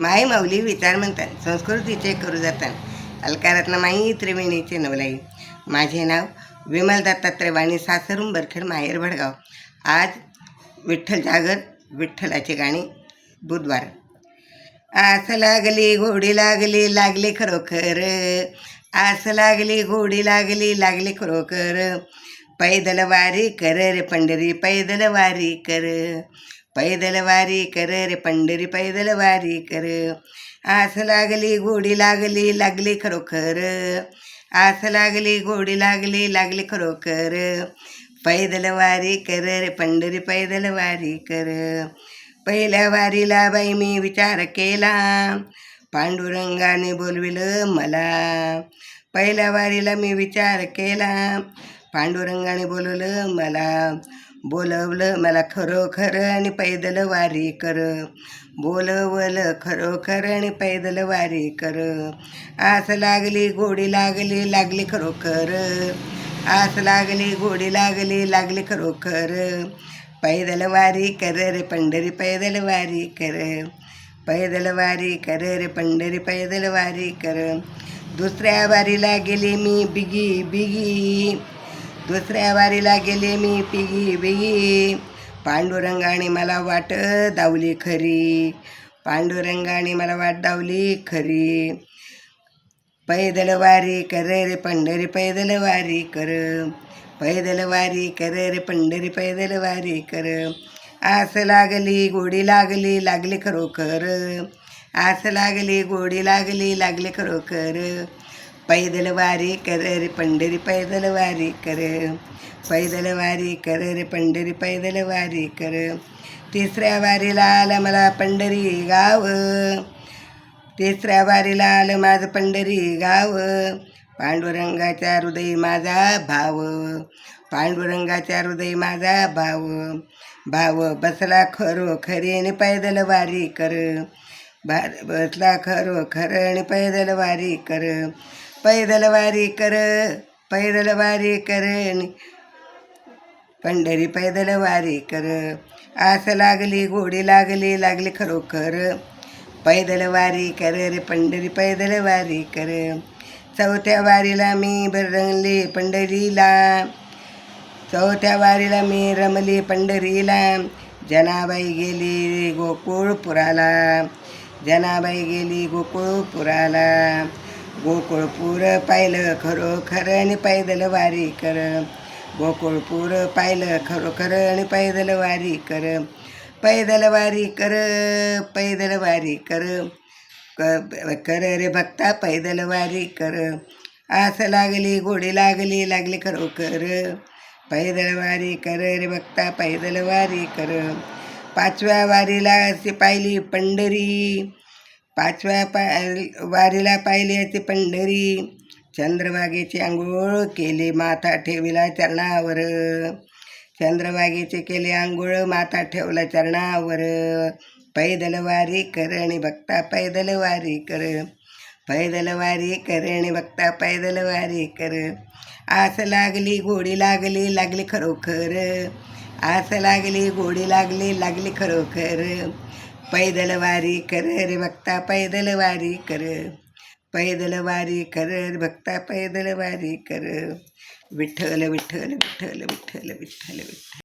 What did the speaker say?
माई माऊली विचार म्हणतात संस्कृतीचे करू जातात. अलकारातनं माई त्रिवेणीचे नवलाई माझे नाव विमल दत्तात्रय वाणी सासरून बरखेड माहेर भडगाव. आज विठ्ठल जागर विठ्ठलाची गाणी बुधवार. आस लागली घोडी लागली लागली खरोखर. आस लागली घोडी लागली लागली खरोखर. पैदल वारी कर रे पंढरी पैदल वारी कर. पैदल वारी कर रे पंढरी पैदल वारी कर. आस लागली घोडी लागली लागली खरोखर. आस लागली घोडी लागली लागली खरोखर. पैदल वारी कर रे पंढरी पैदल वारी कर. पहिल्या वारीला बाई मी विचार केला. पांडुरंगाने बोलविलं मला. पहिल्या वारीला मी विचार केला. पांडुरंगाने बोलवलं मला. बोलवलं मला खरोखर आणि पैदल वारी कर. बोलवलं खरोखर आणि पैदल वारी कर. आस लागली गोडी लागली लागली खरोखर. आस लागली गोडी लागली लागली खरोखर. पैदल वारी कर रे पंढरी पैदल वारी कर. पैदल वारी कर रे पंढरी पैदल वारी कर. दुसऱ्या वारीला गेली मी बिगी बिगी. दुसऱ्या वारीला गेले मी पिगी बिगी. पांडुरंगाने मला वाट दावली खरी. पांडुरंगाने मला वाट दावली खरी. पैदल वारी कर रे पंढरी पैदल वारी कर. पैदल वारी कर रे पंढरी पैदल वारी कर. आस लागली गोडी लागली लागली खरोखर. आस लागली गोडी लागली लागली खरोखर. पैदल वारी कर रे पंढरी पैदल वारी कर पैदल वारी कर रे पंढरी पैदल वारी कर तिसऱ्या वारीला आलं मला पंढरी गाव तिसऱ्या वारीला आलं माझं पंढरी गाव पांडुरंगाच्या हृदय माझा भाव पांडुरंगाच्या हृदय माझा भाव भाव बसला खरो खरीने पैदल वारी कर बसला खरो खरं आणि पैदल वारी कर पैदल वारी कर पैदल वारी कर आणि पंढरी पैदल वारी कर आस लागली घोडी लागली लागली खरोखर. पैदल वारी कर रे पंढरी पैदल वारी कर चौथ्या वारीला मी रंगली पंढरीला. चौथ्या वारीला मी रमली पंढरीला. जनाबाई गेली गोकुळपुराला. जनाबाई गेली गोकुळपुराला. गोकुळपूर पाहिलं खरोखर आणि पैदल वारी कर. गोकुळपूर पाहिलं खरोखर आणि पैदल वारी कर. पैदल वारी कर पैदल वारी कर. क- कर रे भक्ता पैदल वारी कर. आस लागली गोडी लागली लागली खरोखर. पैदल वारी कर रे भक्ता पैदल वारी कर. पाचव्या वारीला असे पाहिली पंढरी. पाचव्या पा वारीला पाहिली पंढरी. चंद्रभागेची आंघोळ केली माथा ठेविला चरणावर. चंद्रभागेचे केले आंघोळ माथा ठेवला चरणावर. पैदल वारी करणे भक्ता पैदल वारी कर. पैदल वारी करणे भक्ता पैदल वारी कर. आस लागली गोडी लागली लागली खरोखर. आस लागली गोडी लागली लागली खरोखर. पैदल वारी कर रे भक्ता पैदल वारी कर. पैदल वारी कर रे भक्ता पैदल वारी कर. विठ्ठल विठ्ठल विठ्ठल विठ्ठल विठ्ठल विठ्ठल.